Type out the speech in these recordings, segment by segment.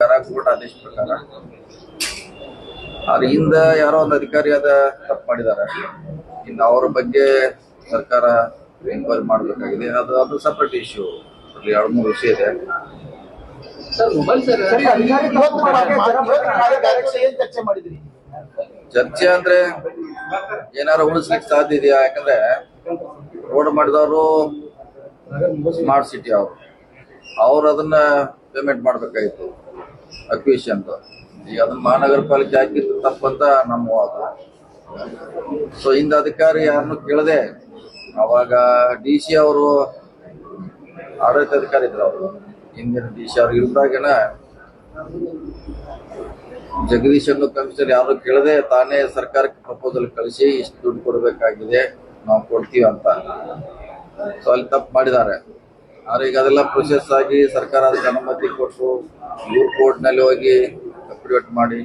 ಪ್ರಕಾರ ಕೋರ್ಟ್ ಆದೇಶ ಪ್ರಕಾರ. ಆದ್ರೆ ಹಿಂದ ಯಾರೋ ಒಂದು ಅಧಿಕಾರಿ ಅದ ತಪ್ಪು ಮಾಡಿದ್ದಾರೆ. ಇನ್ನು ಅವ್ರ ಬಗ್ಗೆ ಸರ್ಕಾರ ಎಂಕ್ವೈರಿ ಮಾಡಬೇಕಾಗಿದೆ. ಅದು ಅದು ಸಪ್ರೇಟ್ ಇಶ್ಯೂ ಅಲ್ಲಿ ಎರಡು ಮೂರು ವಿಷಯ ಇದೆ. ಚರ್ಚೆ ಅಂದ್ರೆ ಏನಾರು ಉಳಿಸ್ಲಿಕ್ಕೆ ಸಾಧ್ಯ ಇದೆಯಾ? ಯಾಕಂದ್ರೆ ರೋಡ್ ಮಾಡಿದವರು ಸ್ಮಾರ್ಟ್ ಸಿಟಿ ಅವರು. ಅವ್ರು ಅದನ್ನ ಪೇಮೆಂಟ್ ಮಾಡ್ಬೇಕಾಗಿತ್ತು ಅಕ್ವಿಷನ್ ಈಗ ಅದನ್ನ ಮಹಾನಗರ ಪಾಲಿಕೆ ಹಾಕಿದ್ದು ತಪ್ಪಂತ ನಮ್ಮ ವಾದ. ಸೊ ಹಿಂದ ಅಧಿಕಾರಿ ಯಾರನ್ನು ಕೇಳದೆ ಅವಾಗ ಡಿ ಸಿ ಅವರು ಆಡಳಿತಾಧಿಕಾರಿ ಇದ್ರು ಅವರು. ಹಿಂದಿನ ಡಿ ಸಿ ಅವ್ರು ಇಲ್ದಾಗನ ಜಗದೀಶ್ ಅನ್ನು ಕಮಿಷನರ್ ಯಾರು ಕೇಳದೆ ತಾನೇ ಸರ್ಕಾರಕ್ಕೆ ಪ್ರಪೋಸಲ್ ಕಳಿಸಿ ಇಷ್ಟು ದುಡ್ಡು ಕೊಡಬೇಕಾಗಿದೆ, ನಾವು ಕೊಡ್ತೀವಿ ಅಂತ. ಸೊ ಅಲ್ಲಿ ತಪ್ಪು ಮಾಡಿದ್ದಾರೆ. ಆದ್ರೆ ಈಗ ಅದೆಲ್ಲ ಪ್ರೊಸೆಸ್ ಆಗಿ ಸರ್ಕಾರ ಅದಕ್ಕೆ ಅನುಮತಿ ಕೊಟ್ಟು ಕೋರ್ಟ್ ಕೋರ್ಟ್ನಲ್ಲಿ ಹೋಗಿ ಅಫಿಡವಿಟ್ ಮಾಡಿ.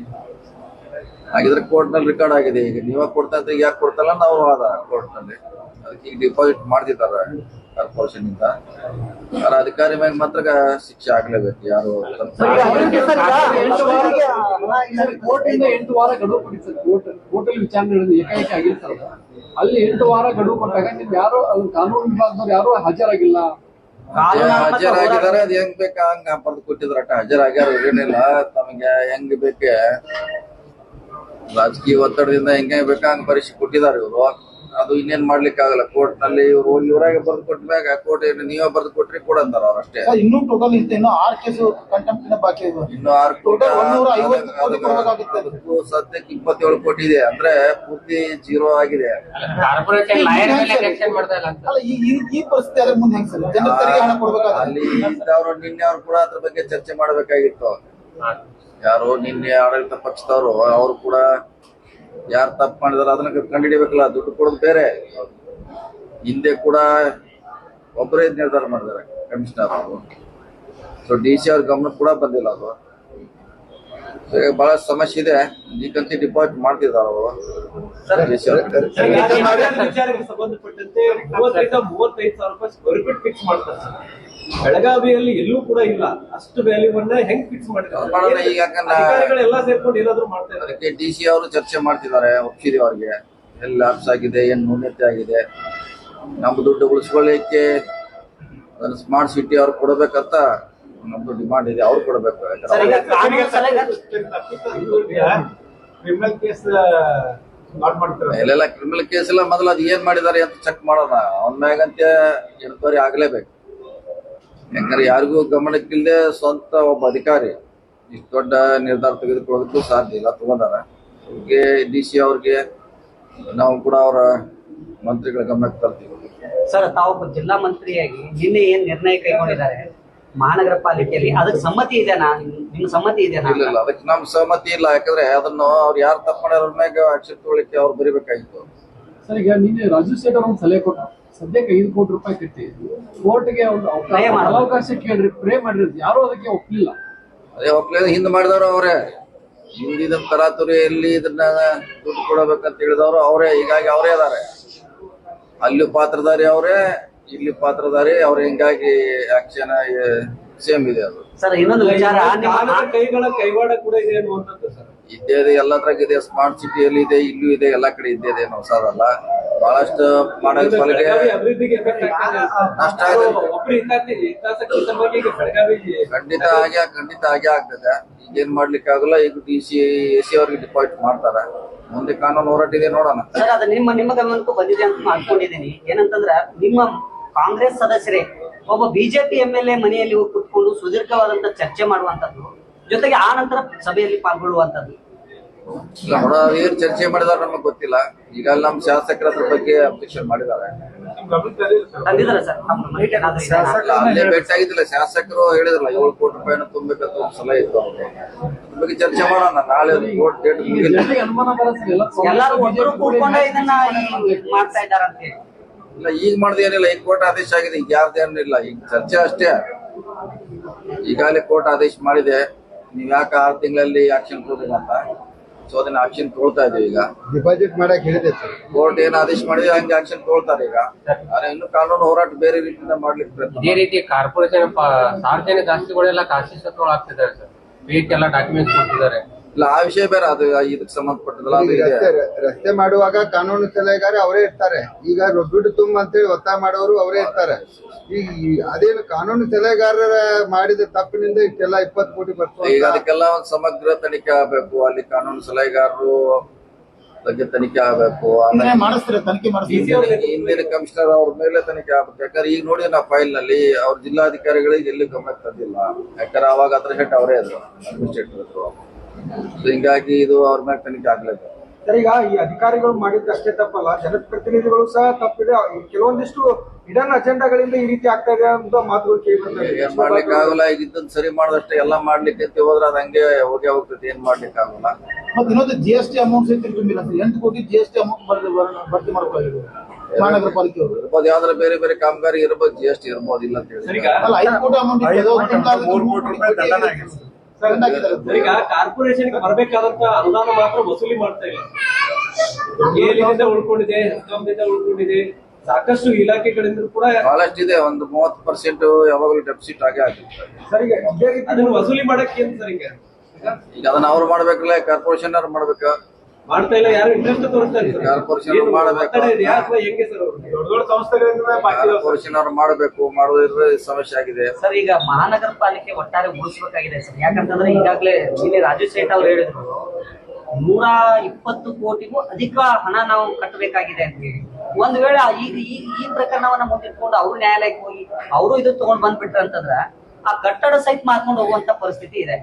ಹಾಗಿದ್ರೆ ಕೋರ್ಟ್ನಲ್ಲಿ ರೆಕಾರ್ಡ್ ಆಗಿದೆ. ಈಗ ನೀವಾಗ ಕೊಡ್ತಾ ಇದ್ರೆ ಯಾಕೆ ಕೊಡ್ತಲ್ಲ ನಾವು ವಾದ ಕೋರ್ಟ್ನಲ್ಲಿ ಅದಕ್ಕೆ ಈಗ ಡಿಪಾಸಿಟ್ ಮಾಡ್ತಿದ್ದಾರೆ ಕಾರ್ಪೊರೇಷನ್ ಇಂದ. ಆದ್ರೆ ಅಧಿಕಾರಿ ಮೇಲೆ ಮಾತ್ರ ಶಿಕ್ಷೆ ಆಗ್ಲೇಬೇಕು. ಯಾರು ಕೋರ್ಟ್ ಎಂಟು ವಾರ ಗಡುವು ಕೋರ್ಟ್ ಕೋರ್ಟ್ ಅಲ್ಲಿ ವಿಚಾರಣೆ ನಡೆದು ಏಕಾಏಕಿ ಆಗಿರ್ತಾರಲ್ಲ ಅಲ್ಲಿ ಎಂಟು ವಾರ ಗಡುವು ಕೊಟ್ಟಾಗ ನಿಮ್ ಯಾರು ಅದು ಕಾನೂನು ವಿಭಾಗದವ್ರು ಯಾರು ಹಾಜರಾಗಿಲ್ಲ. ಹಾಜರಾಗಿದ್ದಾರೆ ಅದ್ ಹೆಂಗ್ ಬೇಕ? ಹಂಗ ಬರ್ದು ಕೊಟ್ಟಿದ್ರ ಅಟ್ಟ ಹಾಜರಾಗ್ಯಾರ ಏನಿಲ್ಲ ತಮಗೆ ಹೆಂಗ್ ಬೇಕೆ? ರಾಜಕೀಯ ಒತ್ತಡದಿಂದ ಹೆಂಗೆ ಬೇಕಾ? ಹಂಗ ಪರೀಕ್ಷೆ ಕೊಟ್ಟಿದ್ದಾರೆ ಇವರು. ಅದು ಇನ್ನೇನ್ ಮಾಡ್ಲಿಕ್ಕೆ ಆಗಲ್ಲ. ಕೋರ್ಟ್ನಲ್ಲಿ ಇವರು ಇವರಾಗೆ ಬರ್ದು ಮ್ಯಾಗ ಕೋರ್ಟ್ ಏನು ನೀವೇ ಬರ್ದು ಕೊಟ್ರಿ ಕೊಡಂತಾರ ಅವ್ರ ಅಷ್ಟೇ. ಸರ್ ಇನ್ನೂ ಟೋಟಲ್ ಇರುತ್ತೆ ಇನ್ನು ಆರ್ ಕೇಸು ಕಂಟೆಂಪ್ಟ್ ಬಾಕಿ ಇದೆ. ಇನ್ನು ಆರು ಕೋಟಿ Total ಒಂದೂರ ಐವತ್ತು ಕೋಟಿ ಕೊಡ್ಬೇಕಾಗಿತ್ತು. ಅದಕ್ಕೂ ಸದ್ಯಕ್ಕೆ ಇಪ್ಪತ್ತೇಳು ಕೋಟಿ ಇದೆ. ಅಂದ್ರೆ ಪೂರ್ತಿ ಜೀರೋ ಆಗಿದೆ. ಕಾರ್ಪೊರೇಟ್ ಲಾಯರ್ ಮೇಲೆ ಎಲೆಕ್ಷನ್ ಮಾಡ್ತಾ ಇಲ್ಲ ಅಂತ. ಅಲ್ಲ ಈ ಈ- ಈ ಪರಿಸ್ಥಿತಿ ಆದ್ರೆ ಮುಂದೆ ಹೆಂಗ್ ಸರ್? ಜನರ ತೆರಿಗೆ ಹಣ ಕೊಡ್ಬೇಕಾದ್ರೆ ಅಲ್ಲಿ ಇದ್ದವ್ರು ನಿನ್ನೆ ಅವ್ರು ಕೂಡ ಅದ್ರ ಬಗ್ಗೆ ಚರ್ಚೆ ಮಾಡಬೇಕಾಗಿತ್ತು. ಯಾರು ನಿನ್ನೆ ಆಡಳಿತ ಪಕ್ಷದವರು ಅವ್ರು ಕೂಡ ಯಾರು ತಪ್ಪು ಮಾಡಿದಾರೆ ಅದನ್ನ ಕಂಡಿಡಿಬೇಕಲ್ಲ ದುಡ್ಡು ಕೊಡೋದು ಬೇರೆ. ಹಿಂದೆ ಕೂಡ ಒಬ್ಬರೇ ನಿರ್ಧಾರ ಮಾಡಿದ್ದಾರೆ ಕಮಿಷನರ್ ಅವರು. ಸೊ ಡಿ ಸಿ ಅವ್ರ ಗಮನ ಕೂಡ ಬಂದಿಲ್ಲ ಅದು ಬಹಳ ಸಮಸ್ಯೆ ಇದೆ. ಈ ಕಂತಿ ಡಿಪಾಸಿಟ್ ಮಾಡ್ತಿದ್ದಾರೆ ಅವರು. ಡಿ ಸಿ ಬೆಳಗಾವಿಯಲ್ಲಿ ಎಲ್ಲೂ ಕೂಡ ಇಲ್ಲ. ಅಷ್ಟು ವ್ಯಾಲ್ಯೂವನ್ನ ಹೆಂಗ್ ಫಿಕ್ಸ್ ಮಾಡಿದ್ರೆ? ಮಾಡಿದ್ದಾರೆ ಅಧಿಕಾರಿಗಳೆಲ್ಲ ಸೇರ್ಕೊಂಡು ಏನಾದ್ರು ಅದಕ್ಕೆ ಡಿ ಸಿ ಅವರು ಚರ್ಚೆ ಮಾಡ್ತಿದ್ದಾರೆ ಒಪ್ಸಿದೀವಿ ಅವ್ರಿಗೆ. ಎಲ್ಲಿ ಲಾಪ್ಸ್ ಆಗಿದೆ ಏನ್ ನ್ಯೂನ್ಯತೆ ಆಗಿದೆ. ನಮ್ಮ ದುಡ್ಡು ಉಳಿಸ್ಕೊಳ್ಳಿಕ್ಕೆ ಅದನ್ನ ಸ್ಮಾರ್ಟ್ ಸಿಟಿ ಅವ್ರು ಕೊಡಬೇಕಂತ ನಮ್ದು ಡಿಮಾಂಡ್ ಇದೆ ಅವ್ರು ಕೊಡಬೇಕು. ಸರ್, ಈಗ ಕ್ರಿಮಿನಲ್ ಕೇಸ್ ಕ್ರಿಮಿನಲ್ ಕೇಸ್ ಎಲ್ಲ ಮೊದಲು ಅದು ಏನ್ ಮಾಡಿದ್ದಾರೆ ಅಂತ ಚೆಕ್ ಮಾಡೋಣ. ಅವನ ಮ್ಯಾಗಂತೆ ಎನ್ಕ್ವೈರಿ ಆಗ್ಲೇಬೇಕು. ಯಾಕಂದ್ರೆ ಯಾರಿಗೂ ಗಮನಕ್ಕಿಲ್ಲದೆ ಸ್ವಂತ ಒಬ್ಬ ಅಧಿಕಾರಿ ಇಷ್ಟು ದೊಡ್ಡ ನಿರ್ಧಾರ ತೆಗೆದುಕೊಳ್ಳೋದಕ್ಕೂ ಸಾಧ್ಯ ಇಲ್ಲ ತಗೊಂಡಾರ. ಅವ್ರಿಗೆ ಡಿ ಸಿ ಅವ್ರಿಗೆ ನಾವು ಕೂಡ ಅವರ ಮಂತ್ರಿಗಳ ಗಮನಕ್ಕೆ ತರ್ತೀವಿ. ಸರ್ ತಾವು ಜಿಲ್ಲಾ ಮಂತ್ರಿಯಾಗಿ ನಿನ್ನೆ ಏನ್ ನಿರ್ಣಯ ಕೈಗೊಂಡಿದ್ದಾರೆ? ಮಹಾನಗರ ಪಾಲಿಕೆಯಲ್ಲಿ ಅದಕ್ಕೆ ಸಮ್ಮತಿ ಇದೆನಾ? ನಿಮ್ ಸಮ್ಮತಿ ಇದೆನಾ? ಇಲ್ಲ ಇಲ್ಲ ಅದಕ್ಕೆ ನಮ್ ಸಹಮತಿ ಇಲ್ಲ. ಯಾಕಂದ್ರೆ ಅದನ್ನು ಅವ್ರು ಯಾರು ತಪ್ಪು ಮ್ಯಾಗ ಆಕ್ಷನ್ ತಗೊಳ್ಳಿಕ್ಕೆ ಅವ್ರು ಬರಿಬೇಕಾಗಿತ್ತು. ಸರ್ ಈಗ ನಿನ್ನೆ ರಾಜು ಸೇಠ್ ಅವ್ರ ಒಂದು ಸಲಹೆ ಕೊಟ್ಟ ಸದ್ಯಕ್ಕೆ ಐದು ಕೋಟಿ ರೂಪಾಯಿ ಕಟ್ಟಿ. ಕೋರ್ಟ್ಗೆ ಒಂದು ಅವಕಾಶ ಅವಕಾಶ ಕೇಳ್ರಿ ಪ್ರೇ ಮಾಡ್ರಿ ಯಾರು ಅದಕ್ಕೆ ಒಪ್ಲಿಲ್ಲ. ಅದೇ ಒಪ್ಲೆ ಹಿಂದ್ ಮಾಡಿದವರು ಅವರೇ. ಹಿಂದಿನ ತರಾತುರಿಯಲ್ಲಿ ಇದನ್ನ ದುಡ್ಡು ಕೊಡಬೇಕಂತ ಹೇಳಿದವರು ಅವರೇ. ಹೀಗಾಗಿ ಅವರೇ ಅದಾರೆ ಅಲ್ಲಿ ಪಾತ್ರಧಾರಿ ಅವರೇ ಇಲ್ಲಿ ಪಾತ್ರಧಾರಿ ಅವ್ರ ಹಿಂಗಾಗಿ ಆಕ್ಷನ್ ಸೇಮ್ ಇದೆ ಅದು. ಸರ್ ಇನ್ನೊಂದು ವಿಚಾರ ಕೈಗಳ ಕೈವಾಡ ಕೂಡ ಇದೆ ಅನ್ನುವಂಥದ್ದು ಸರ್. ಇದ್ದೇ ಇದೆ ಎಲ್ಲದ್ರಾಗ ಇದೆ ಸ್ಮಾರ್ಟ್ ಸಿಟಿಯಲ್ಲಿ ಇದೆ ಇಲ್ಲೂ ಇದೆ ಎಲ್ಲಾ ಕಡೆ ಇದ್ದೇ ಇದೆ ಏನು ಹೊಸದಲ್ಲ ಬಹಳಷ್ಟು ಎಫೆಕ್ಟ್ ಆಗ್ತದೆ ನಷ್ಟ ಖಂಡಿತ ಆಗಿ ಖಂಡಿತ ಹಾಗೆ ಆಗ್ತದೆ. ಈಗ ಏನ್ ಮಾಡ್ಲಿಕ್ಕೆ ಆಗಲ್ಲ ಈಗ ಡಿ ಸಿ ಎ ಸಿ ಅವ್ರಿಗೆ ಡಿಪಾಸಿಟ್ ಮಾಡ್ತಾರೆ. ಮುಂದೆ ಕಾನೂನು ಹೋರಾಟ ಇದೆ ನೋಡೋಣ. ಸರ್ ಅದು ನಿಮ್ಮ ನಿಮ್ಮ ಗಮನಕ್ಕೂ ಬಂದಿದೆ ಅಂತ ಮಾಡ್ಕೊಂಡಿದ್ದೀನಿ ಏನಂತಂದ್ರ ನಿಮ್ಮ ಕಾಂಗ್ರೆಸ್ ಸದಸ್ಯರೇ ಒಬ್ಬ ಬಿಜೆಪಿ ಎಂ ಎಲ್ ಎ ಮನೆಯಲ್ಲಿ ಹೋಗಿ ಕುತ್ಕೊಂಡು ಸುದೀರ್ಘವಾದಂತ ಚರ್ಚೆ ಮಾಡುವಂತದ್ದು ಜೊತೆಗೆ ಆ ನಂತರ ಸಭೆಯಲ್ಲಿ ಪಾಲ್ಗೊಳ್ಳುವಂತದ್ದು ಏನ್ ಚರ್ಚೆ ಮಾಡಿದಾರ ನಮಗೆ ಗೊತ್ತಿಲ್ಲ. ಈಗ ನಮ್ ನಮ್ಮ ಶಾಸಕರ ಅದ್ರ ಬಗ್ಗೆ ಅಬ್ಜೆಕ್ಷನ್ ಮಾಡಿದ್ದಾರೆ. ತಂದಿದ್ದಾರೆ ಸರ್ ಅಲ್ಲೇ ಭೇಟಿ ಆಗಿದ್ದಿಲ್ಲ ಶಾಸಕರು ಹೇಳಿದ್ರಲ್ಲ ಏಳು ಕೋಟಿ ರೂಪಾಯಿನ ತುಂಬಬೇಕಂತ ಒಂದು ಸಲಹೆ ಇತ್ತು ಅವ್ರಿಗೆ. ಅದ್ರ ಬಗ್ಗೆ ಚರ್ಚೆ ಮಾಡೋಣ ನಾಳೆ ಕೋರ್ಟ್ ಡೇಟ್ ಈಗ ಮುಗಿಲ್ಲ ಎಲ್ಲರೂ ಒಬ್ಬರು ಕೂಡ್ಕೊಂಡ ಇದನ್ನ ಈ ಮಾಡ್ತಾ ಇದ್ದಾರಂತ ಇಲ್ಲ ಈಗ ಮಾಡ್ದೇನಿಲ್ಲ ಈಗ ಕೋರ್ಟ್ ಆದೇಶ ಆಗಿದೆ ಈಗ ಯಾರ್ದೇನಿಲ್ಲ ಈಗ ಚರ್ಚೆ ಅಷ್ಟೇ. ಈಗಾಗಲೇ ಕೋರ್ಟ್ ಆದೇಶ ಮಾಡಿದೆ. ನೀವ್ ಯಾಕೆ ಆರು ತಿಂಗಳಲ್ಲಿ ಆಕ್ಷನ್ ಕೊಡ್ಬೇಕಂತ ಸೊ ಅದನ್ನ ಆಕ್ಷನ್ ತಗೊಳ್ತಾ ಇದೀವಿ ಈಗ ಡಿಪಾಸಿಟ್ ಮಾಡಕ್ ಹೇಳಿದೆ ಸರ್ ಕೋರ್ಟ್ ಏನ್ ಆದೇಶ ಮಾಡಿದ್ರೆ ಹಂಗೆ ಆಕ್ಷನ್ ತಗೊಳ್ತಾರೆ ಈಗ. ಆದ್ರೆ ಇನ್ನು ಕಾನೂನು ಹೋರಾಟ ಬೇರೆ ರೀತಿಯಿಂದ ಮಾಡ್ಲಿಕ್ಕೆ ಪ್ರಯತ್ನ ಇದೇ ರೀತಿ ಕಾರ್ಪೊರೇಷನ್ ಸಾರ್ವಜನಿಕ ಆಸ್ತಿಗಳೆಲ್ಲ ಖಾಸಗಿ ಸ್ವತ್ತುಗಳು ಆಗ್ತಿದ್ದಾರೆ ಸರ್ ಬೇಕೆಲ್ಲ ಎಲ್ಲ ಡಾಕ್ಯುಮೆಂಟ್ಸ್ ಕೊಟ್ಟಿದ್ದಾರೆ ಇಲ್ಲ ಆ ವಿಷಯ ಬೇರೆ ಅದು ಇದಕ್ಕೆ ಸಂಬಂಧಪಟ್ಟದಲ್ಲ ಅದು ಇದೆ. ರಸ್ತೆ ರಸ್ತೆ ಮಾಡುವಾಗ ಕಾನೂನು ಸಲಹೆಗಾರ ಅವರೇ ಇರ್ತಾರೆ. ಈಗ ರೊ- ದುಡ್ಡು ತುಂಬ ಅಂತೇಳಿ ಒತ್ತಾಯ ಮಾಡೋರು ಅವರೇ ಇರ್ತಾರೆ. ಈಗ ಈ ಅದೇನು ಕಾನೂನು ಸಲಹೆಗಾರರ ಮಾಡಿದ ತಪ್ಪಿನಿಂದ ಇಷ್ಟೆಲ್ಲ ಇಪ್ಪತ್ತು ಕೋಟಿ ಈಗ ಬರ್ತದೆ ಅದಕ್ಕೆಲ್ಲ ಒಂದು ಸಮಗ್ರ ತನಿಖೆ ಆಗ್ಬೇಕು. ಅಲ್ಲಿ ಕಾನೂನು ಸಲಹೆಗಾರರು ಬಗ್ಗೆ ತನಿಖೆ ಆಗ್ಬೇಕು. ಆಮೇಲೆ ಮಾಡಿಸ್ತಾರೆ ತನಿಖೆ ಮಾಡಿಸ್ತಾರೆ. ಹಿಂದಿನ ಹಿಂದಿನ ಕಮಿಷನರ್ ಅವ್ರ ಮೇಲೆ ತನಿಖೆ ಆಗ್ಬೇಕು. ಯಾಕಂದ್ರೆ ಈಗ ನೋಡಿ ನಾವು ಫೈಲ್ನಲ್ಲಿ ಅವ್ರ ಜಿಲ್ಲಾಧಿಕಾರಿಗಳಿಗೆ ಎಲ್ಲಿ ಗಮನ ತಂದಿಲ್ಲ ಯಾಕಂದ್ರೆ ಅವಾಗ ಅದ್ರ ಹೆಟ್ ಅವರೇ ಇದ್ರು ಅಡ್ಮಿನಿಸ್ಟ್ರೇಟರ್ ಇದ್ರು ಹಿಂಗಾಗಿ ಇದು ಅವ್ರ ಮೇಲೆ ತನಿಖೆ ಆಗ್ಲೇಬೇಕು. ಸರ್ ಈಗ ಈ ಅಧಿಕಾರಿಗಳು ಮಾಡಿದ್ದು ಅಷ್ಟೇ ತಪ್ಪಲ್ಲ ಜನಪ್ರತಿನಿಧಿಗಳು ಸಹ ತಪ್ಪಿದೆ. ಕೆಲವೊಂದಿಷ್ಟು ಇಡನ್ ಅಜೆಂಡಾಗಳಿಂದ ಈ ರೀತಿ ಆಗ್ತಾ ಇದೆ ಅಂತ ಮಾತುಗಳು ಕೇಳಿ. ಏನ್ ಮಾಡ್ಲಿಕ್ಕೆ ಆಗಲ್ಲ ಈಗ ಸರಿ ಮಾಡಿದಷ್ಟೇ ಎಲ್ಲ ಮಾಡ್ಲಿಕ್ಕೆ ಅಂತ ಹೋದ್ರೆ ಅದ್ ಹಂಗೆ ಹೋಗಿ ಹೋಗ್ತದೆ ಏನ್ ಮಾಡ್ಲಿಕ್ಕೆ ಆಗಲ್ಲ ಮತ್ತೆ ಇನ್ನೊಂದು ಜಿ ಎಸ್ ಟಿ ಅಮೌಂಟ್ ಸಹಿತ ತುಂಬಿಲ್ಲ ಸರ್. ಎಂಟು ಕೋಟಿ ಜಿ ಎಸ್ ಟಿ ಅಮೌಂಟ್ ಭರ್ತಿ ಭರ್ತಿ ಮಾಡ್ಕೊಳ್ಳಿ ಮಹಾನಗರ ಪಾಲಿಕೆ ಅವರು ಇರ್ಬೋದು ಯಾವ್ದಾರ ಬೇರೆ ಬೇರೆ ಕಾಮಗಾರಿ ಇರ್ಬೋದು ಜಿ ಎಸ್ ಟಿ ಇರ್ಬೋದು ಇಲ್ಲ ಅಂತ ಹೇಳಿ ಅಲ್ಲ ಐದು ಕೋಟಿ ಅಮೌಂಟ್ ಈಗ ಕಾರ್ಪೊರೇಷನ್ ಬರಬೇಕಾದಂತ ಅನುದಾನ ಮಾತ್ರ ವಸೂಲಿ ಮಾಡ್ತಾ ಇಲ್ಲ. ಏಲಿನಿಂದ ಉಳ್ಕೊಂಡಿದೆ ಉಳ್ಕೊಂಡಿದೆ ಸಾಕಷ್ಟು ಇಲಾಖೆಗಳಿಂದ ಕೂಡ ಬಹಳಷ್ಟು ಇದೆ ಒಂದು ಮೂವತ್ತು ಪರ್ಸೆಂಟ್ ಯಾವಾಗಲೂ ಡೆಪಿಸಿಟ್ ಆಗೇ ಆಗಿರ್ತದೆ ಸರಿ ಅದನ್ನು ಅದನ್ನ ವಸೂಲಿ ಮಾಡಕ್ಕೆ ಏನು ಸರ್ ಈಗ? ಈಗ ಅದನ್ನ ಅವ್ರು ಮಾಡ್ಬೇಕಲ್ಲ ಕಾರ್ಪೊರೇಷನ್ ಅವ್ರು ಮಾಡ್ಬೇಕಾ? ಮಾಡ್ತಾ ಇಲ್ಲ ಯಾರು ಇಂಟ್ರೆಸ್ಟ್ ತೋರಿಸ್ತಾ ಇಲ್ಲ ಮಾಡಬೇಕು. ಅವ್ರು? ಸಮಸ್ಯೆ ಆಗಿದೆ. ಸರ್ ಈಗ ಮಹಾನಗರ ಪಾಲಿಕೆ ಒಟ್ಟಾರೆ ಉಳಿಸ್ಬೇಕಾಗಿದೆ ಸರ್ ಯಾಕಂತಂದ್ರೆ ಈಗಾಗಲೇ ಇಲ್ಲಿ ರಾಜು ಸೇಠ್ ಅವ್ರು ಹೇಳಿದ್ರು ನೂರ ಇಪ್ಪತ್ತು ಕೋಟಿಗೂ ಅಧಿಕ ಹಣ ನಾವು ಕಟ್ಟಬೇಕಾಗಿದೆ ಅಂತ ಹೇಳಿ. ಒಂದ್ ವೇಳೆ ಈಗ ಈ ಈ ಪ್ರಕರಣವನ್ನ ಮುಂದಿಟ್ಕೊಂಡು ಅವ್ರು ನ್ಯಾಯಾಲಯಕ್ಕೆ ಹೋಗಿ ಅವರು ಇದು ತಗೊಂಡ್ ಬಂದ್ಬಿಟ್ರ ಅಂತಂದ್ರ ಆ ಕಟ್ಟಡ ಸಹಿತ ಮಾಡ್ಕೊಂಡು ಹೋಗುವಂತ ಪರಿಸ್ಥಿತಿ ಇದೆ.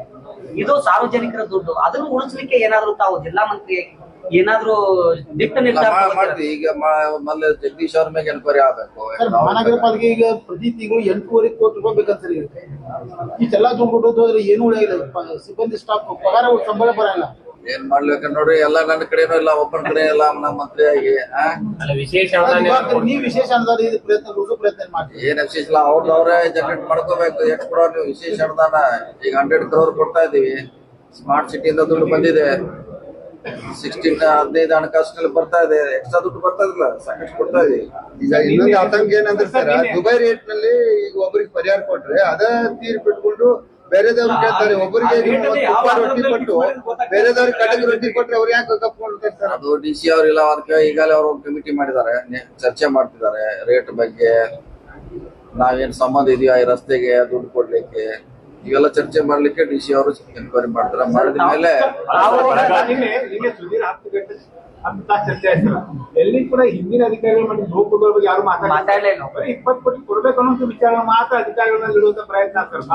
ಇದು ಸಾರ್ವಜನಿಕರ ದುಡ್ಡು. ಅದನ್ನು ಉಳಿಸಲಿಕ್ಕೆ ಏನಾದ್ರು ತಾವು ಜಿಲ್ಲಾ ಮಂತ್ರಿ ಏನಾದ್ರೂ ದಿಟ್ಟ ನಿರ್ಧಾರ ಮಾ- ಮಾಡ್ತೀವಿ. ಈಗ ಮಲ್ಲ ಮೊದ್ಲು ಜಗದೀಶ್ ಅವ್ರ ಮೇಲೆ ಎನ್ಕ್ವೈರಿ ಆಗ್ಬೇಕು. ಮಹಾನಗರ ಪಾಲಿಕೆ ಈಗ ಪ್ರತಿ ತಿಂಗಳು ಎಂಟೂವರೆ ಕೋಟಿ ರೂಪಾಯಿ ಬೇಕಂತ ಇರುತ್ತೆ ಇಷ್ಟೆಲ್ಲ ತುಂಬಿಟ್ಟು ಹೋದ್ರೆ ಏನು ಉಳಿಯಾಗಿಲ್ಲ. ಪ- ಸಿಬ್ಬಂದಿ ಸ್ಟಾಫ್ ಪಗಾರ ಸಂಬಳ ಬರಲ್ಲ. ಏನ್ ಮಾಡ್ಲಿಕ್ಕೆ ನೋಡ್ರಿ ಎಲ್ಲ ನನ್ನ ಕಡೆನೂ ಇಲ್ಲ ಒಬ್ಬನ ಕಡೆ ಇಲ್ಲ ನಮ್ಮ ಮಂತ್ರಿ ಆಗಿ ಆ? ಅಲ್ಲ ವಿಶೇಷ ಅದು ಅನುದಾನ ಇವಾಗ ನೀವು ವಿಶೇಷ ಅನುದಾನ ಇದು ಪ್ರಯತ್ನ ರೂಢು ಪ್ರಯತ್ನ ಮಾಡಿ ಏನ್ ವಿಶೇಷ ಇಲ್ಲ ಅವ್ರದ್ದು ಅವರೇ ಜನರೇಟ್ ಮಾಡ್ಕೋಬೇಕು ಎಷ್ಟು ಕೊಡೋ ನೀವು ವಿಶೇಷ ಅನುದಾನ. ಈಗ ಹಂಡ್ರೆಡ್ ಕ್ರೋರ್ ಕೊಡ್ತಾ ಇದೀವಿ ಸ್ಮಾರ್ಟ್ ಇಂದ ದುಡ್ಡು ಬಂದಿದೆ. ಸಿಕ್ಸ್ಟೀನ್ ಹದಿನೈದು ಹಣಕಾಸಿನಲ್ಲಿ ಬರ್ತಾ ಇದೆ. ಎಕ್ಸ್ಟ್ರಾ ದುಡ್ಡು ಬರ್ತಾ ಇಲ್ಲ ಸಾಕಷ್ಟು ಕೊಡ್ತಾ ಇದೀವಿ ಈಗ ಇನ್ನೊಂದು ಆತಂಕ ಏನಂದ್ರೆ ಸರ್ ದುಬೈ ರೇಟ್ನಲ್ಲಿ ಈಗ ಒಬ್ಬರಿಗೆ ಪರಿಹಾರ ಕೊಟ್ರೆ ಅದೇ ತೀರ್ಪು ಇಟ್ಕೊಂಡು ಬೇರೆದವ್ರು ಕೇಳ್ತಾರೆ ಒಬ್ಬರಿಗೆ ರೊಟ್ಟಿ ಕೊಟ್ಟು ಬೇರೆದವ್ರಿಗೆ ಕಡಗ ರೊಟ್ಟಿ ಕೊಟ್ರೆ ಅವ್ರು ಯಾಕೆ ಕಪ್ಕೊಂಡಿರ್ತಾರೆ ಸರ್ ಅದು ಡಿ ಸಿ ಇಲ್ಲ ಅದಕ್ಕೆ ಈಗಾಗಲೇ ಅವರು ಒಂದು ಕಮಿಟಿ ಮಾಡಿದ್ದಾರೆ ಚರ್ಚೆ ಮಾಡ್ತಿದ್ದಾರೆ ರೇಟ್ ಬಗ್ಗೆ. ನಾವೇನ್ ಸಂಬಂಧ ಇದೆಯಾ ಈ ರಸ್ತೆಗೆ ದುಡ್ಡು ಕೊಡ್ಲಿಕ್ಕೆ? ಇವೆಲ್ಲ ಚರ್ಚೆ ಮಾಡ್ಲಿಕ್ಕೆ ಡಿ ಸಿ ಅವರು ಎನ್ಕ್ವೈರಿ ಮಾಡ್ತಾರೆ. ಮಾಡಿದ ಮೇಲೆ ಚರ್ಚೆ ಎಲ್ಲಿ ಕೂಡ ಹಿಂದಿನ ಅಧಿಕಾರಿಗಳು ಮಾಡಿ ಲೋಕಗಳ ಬಗ್ಗೆ ಯಾರು ಮಾತಾಡಲಿಲ್ಲ. ಇಪ್ಪತ್ತು ಕೋಟಿ ಕೊಡ್ಬೇಕು ಅನ್ನೋ ವಿಚಾರ ಮಾತ್ರ ಅಧಿಕಾರಿಗಳನ್ನ ಇಡುವಂತ ಪ್ರಯತ್ನ ಆಗ್ತಾರೆ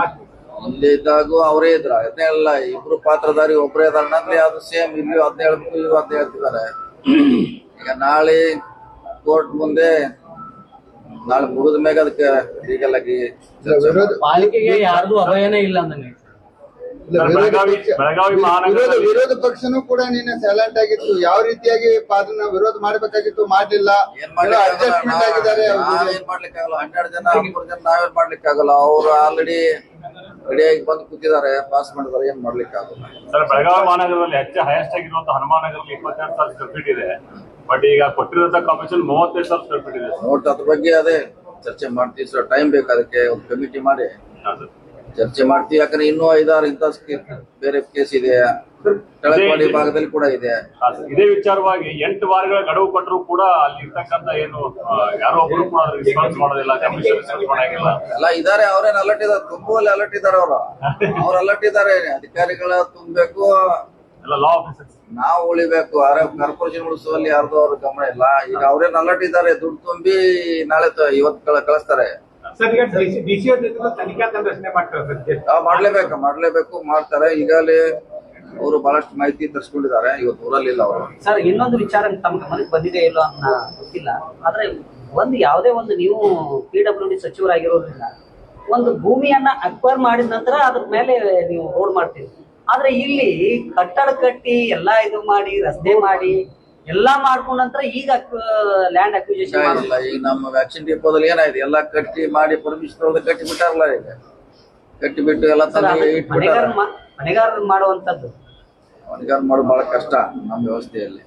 ಬಾಕಿ ಇದ್ದಾಗ ಅವರೇ ಇದ್ರ. ಅದನ್ನೇ ಅಲ್ಲ ಇಬ್ರು ಪಾತ್ರಧಾರಿ ಒಬ್ಬರೇ ಇದಾರೆ ನಂದ್ರೆ ಅದು ಸೇಮ್ ಇಲ್ಲಿ ಅದ್ ಹೇಳ್ಬೇಕು ಇಲ್ಲಿ ಅದ್ ಹೇಳ್ತಿದ್ದಾರೆ ಈಗ ನಾಳೆ ಕೋರ್ಟ್ ಮುಂದೆ ನಾಳೆ ಮುಗಿದ ಮ್ಯಾಗ ಅದಕ್ಕೆ ಲೀಗಲ್ ಆಗಿ ಪಾಲಿಕೆಗೆ ಯಾರ್ದು ಅಭಯನೇ ಇಲ್ಲ ಅಂದಂಗೆ ವಿರೋಧ ಪಕ್ಷನೂ ಕೂಡ ನಿನ್ನೆ ಸೈಲೆಂಟ್ ಆಗಿತ್ತು. ಯಾವ ರೀತಿಯಾಗಿ ಅದನ್ನ ವಿರೋಧ ಮಾಡಬೇಕಾಗಿತ್ತು ಮಾಡ್ಲಿಲ್ಲ. ಅಡ್ಜಸ್ಟ್ಮೆಂಟ್ ಆಗಿದ್ದಾರೆ. ನಾವೇನ್ ಮಾಡ್ಲಿಕ್ಕೆ ಆಗಲ್ಲ? ಹನ್ನೆರಡು ಜನ ಮೂರು ಜನ ನಾವೇನ್ ಮಾಡ್ಲಿಕ್ಕೆ ಆಗಲ್ಲ? ಅವ್ರು ಆಲ್ರೆಡಿ ರೆಡಿಯಾಗಿ ಬಂದು ಕೂತಿದ್ದಾರೆ ಪಾಸ್ ಮಾಡಿದ್ದಾರೆ ಏನ್ ಮಾಡ್ಲಿಕ್ಕೆ ಆಗಲ್ಲ. ಸರ್ ಬೆಳಗಾವಿ ಮಹಾನಗರದಲ್ಲಿ ಹೆಚ್ಚು ಹೈಯೆಸ್ಟ್ ಆಗಿರುವಂತಹ ಹನುಮಾನಗರದಲ್ಲಿ ಇಪ್ಪತ್ತೆರಡು ಸಾವಿರ ಸ್ಕ್ವೇರ್ ಫೀಟ್ ಇದೆ. ಬಟ್ ಈಗ ಕೊಟ್ಟಿರುವಂತಹ ಕಮಿಷನ್ ಮೂವತ್ತೈದು ಸಾವಿರ ಸ್ಕ್ವೇರ್ ಫೀಟ್ ಇದೆ. ನೋಟ್ ಅದ್ರ ಬಗ್ಗೆ ಅದೇ ಚರ್ಚೆ ಮಾಡ್ತೀವಿ ಸರ್. ಟೈಮ್ ಬೇಕು ಅದಕ್ಕೆ ಒಂದು ಕಮಿಟಿ ಮಾಡಿ. ಚರ್ಚೆ ಮಾಡ್ತೀವಿ ಯಾಕಂದ್ರೆ ಇನ್ನೂ ಐದಾರು ಇಂಥ ಬೇರೆ ಕೇಸ್ ಇದೆ. ಕೆಳಗವಾಡಿ ಭಾಗದಲ್ಲಿ ಕೂಡ ಇದೆ. ಹಾ, ಸರ್. ಇದೇ ವಿಚಾರವಾಗಿ ಎಂಟು ವಾರಗಳ ಗಡುವು ಕೊಟ್ಟರು ಕೂಡ ಅಲ್ಲಿ ಇರ್ತಕ್ಕಂಥ ಏನು ಆ, ಯಾರೋ ಒಬ್ರು ಕೂಡ ಅದ್ರ ರೆಸ್ಪಾನ್ಸ್ ಮಾಡೋದಿಲ್ಲ ಕಮಿಷನ್ ರೆಸ್ಪಾನ್ಸ್ ಮಾಡಂಗಿಲ್ಲ. ಎಲ್ಲ ಇದಾರೆ ಅವ್ರೇನ್ ಅಲರ್ಟ್ ಇದಾರೆ? ತುಂಬುವಲ್ಲಿ ಅಲರ್ಟ್ ಇದಾರೆ ಅವರು. ಅವ್ರು ಅಲರ್ಟ್ ಇದಾರೆ ಅಧಿಕಾರಿಗಳ ತುಂಬಬೇಕು. ಎಲ್ಲ ಲಾ ಆಫೀಸರ್ಸ್ ನಾವು ಉಳಿಬೇಕು ಕಾರ್ಪೊರೇಷನ್ ಉಳಿಸುವಲ್ಲಿ ಯಾರ್ದು ಅವ್ರ ಗಮನ ಇಲ್ಲ. ಈಗ ಅವ್ರೇನ್ ಅಲರ್ಟ್ ಇದಾರೆ ದುಡ್ಡು ತುಂಬಿ ನಾಳೆ ತ- ಇವತ್ತು ಕಳ- ಕಳಿಸ್ತಾರೆ. ಸರ್ ಈಗ ಡಿಸಿ ನೇತೃತ್ವದ ತನಿಖಾ ತಂಡ ರಚನೆ ಮಾಡ್ತಾರೆ ಸರ್ ನಾವು ಮಾಡ್ಲೇಬೇಕು ಮಾಡ್ಲೇಬೇಕು ಮಾಡ್ತಾರೆ. ಈಗಾಗಲೇ ಅವರು ಬಹಳಷ್ಟು ಮಾಹಿತಿ ತರಿಸ್ಕೊಂಡಿದ್ದಾರೆ ಇವತ್ತು ಊರಲ್ಲಿಲ್ಲ ಅವರು. ಸರ್ ಇನ್ನೊಂದು ವಿಚಾರ ತಮ್ಮ ಗಮನಕ್ಕೆ ಬಂದಿದೆ ಇಲ್ಲ ಅಂತ ಗೊತ್ತಿಲ್ಲ. ಆದ್ರೆ ಒಂದು ಯಾವುದೇ ಒಂದು ನೀವು ಪಿ ಡಬ್ಲ್ಯೂ ಡಿ ಸಚಿವರಾಗಿರೋದ್ರಿಂದ ಒಂದು ಭೂಮಿಯನ್ನ ಅಕ್ವೈರ್ ಮಾಡಿದ ನಂತರ ಅದ್ರ ಮೇಲೆ ನೀವು ರೋಡ್ ಮಾಡ್ತೀರಿ. ಆದ್ರೆ ಇಲ್ಲಿ ಕಟ್ಟಡ ಕಟ್ಟಿ ಎಲ್ಲಾ ಇದು ಮಾಡಿ ರಸ್ತೆ ಮಾಡಿ ಎಲ್ಲಾ ಮಾಡ್ಕೊಂಡ ನಂತರ ಈಗ ಲ್ಯಾಂಡ್ ಅಕ್ವಿಜೇಷನ್ ಈಗ ನಮ್ಮ ವ್ಯಾಕ್ಸಿನ್ ಡಿಪೋದಲ್ಲಿ ಏನಾಯ್ತು? ಎಲ್ಲಾ ಕಟ್ಟಿ ಮಾಡಿ ಪರ್ಮಿಷನ್ ತಗೊಂಡು ಕಟ್ಟಿ ಬಿಟ್ಟಾರಲ್ಲ ಈಗ. ಕಟ್ಟಿಬಿಟ್ಟು ಎಲ್ಲ ಮನೆಗಾರ ಮನೆಗಾರರು ಮಾಡುವಂತದ್ದು. ಅವನಿಗಾರ ಮಾಡೋದು ಬಹಳ ಕಷ್ಟ ನಮ್ಮ ವ್ಯವಸ್ಥೆಯಲ್ಲಿ.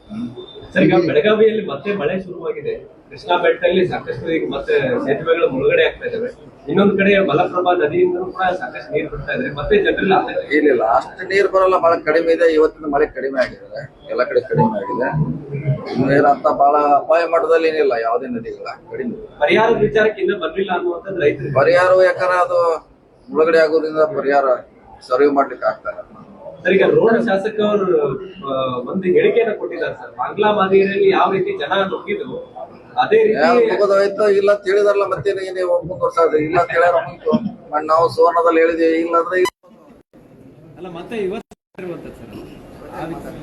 ಸರ್ ಈಗ ಬೆಳಗಾವಿಯಲ್ಲಿ ಮತ್ತೆ ಮಳೆ ಶುರುವಾಗಿದೆ. ಕೃಷ್ಣಾ ಬೆಟ್ಟದಲ್ಲಿ ಸಾಕಷ್ಟು ಈಗ ಮತ್ತೆ ಸೇತುವೆಗಳು ಮುಳುಗಡೆ ಆಗ್ತಾ ಇದಾವೆ. ಇನ್ನೊಂದು ಕಡೆ ಮಲಪ್ರಭಾ ನದಿಯಿಂದ ಕೂಡ ಸಾಕಷ್ಟು ನೀರು ಬರ್ತಾ ಇದೆ ಮತ್ತೆ ಜನರಲ್ಲಿ ಏನಿಲ್ಲ. ಇಲ್ಲ ಅಷ್ಟು ನೀರು ಬರಲ್ಲ ಬಹಳ ಕಡಿಮೆ ಇದೆ. ಇವತ್ತಿನ ಮಳೆ ಕಡಿಮೆ ಆಗಿದೆ. ಎಲ್ಲ ಕಡೆ ಕಡಿಮೆ ಆಗಿದೆ. ನೀರಂತ ಬಹಳ ಅಪಾಯ ಮಟ್ಟದಲ್ಲಿ ಏನಿಲ್ಲ ಯಾವುದೇ ನದಿಗಳ ಕಡಿಮೆ. ಪರಿಹಾರದ ವಿಚಾರಕ್ಕೆ ಇನ್ನೂ ಬರ್ಲಿಲ್ಲ ಅನ್ನುವಂಥದ್ದು ರೈತರು ಪರಿಹಾರ ಯಾಕಂದ್ರೆ ಅದು ಮುಳುಗಡೆ ಆಗೋದ್ರಿಂದ ಪರಿಹಾರ ಸರ್ವ್ ಮಾಡ್ಲಿಕ್ಕೆ ಆಗ್ತಾರೆ ಸರ್ ಈಗ ರೋಣ ಶಾಸಕ ಅವರು ಆ, ಒಂದು ಹೇಳಿಕೆಯನ್ನ ಕೊಟ್ಟಿದ್ದಾರೆ ಸರ್. ಬಾಂಗ್ಲಾ ಮಾದರಿಯಲ್ಲಿ ಯಾವ ರೀತಿ ಜನ ನುಗ್ಗಿದ್ರು ಅದೇ ರೀತಿ ಹೋಗೋದಾಯ್ತು ಇಲ್ಲ ಅಂತ ಹೇಳಿದಾರಲ್ಲ ಮತ್ತೆ ನೀವು ಮುಂದುವರ್ಸೋದು ಇಲ್ಲ ಅಂತ ಮುಗಿತು ಮತ್ತ್ ನಾವು ಸುವರ್ಣದಲ್ಲಿ ಹೇಳಿದೀವಿ ಇಲ್ಲ ಅಂದ್ರೆ ಅಲ್ಲ ಮತ್ತೆ ಇವತ್ತು ಸರ್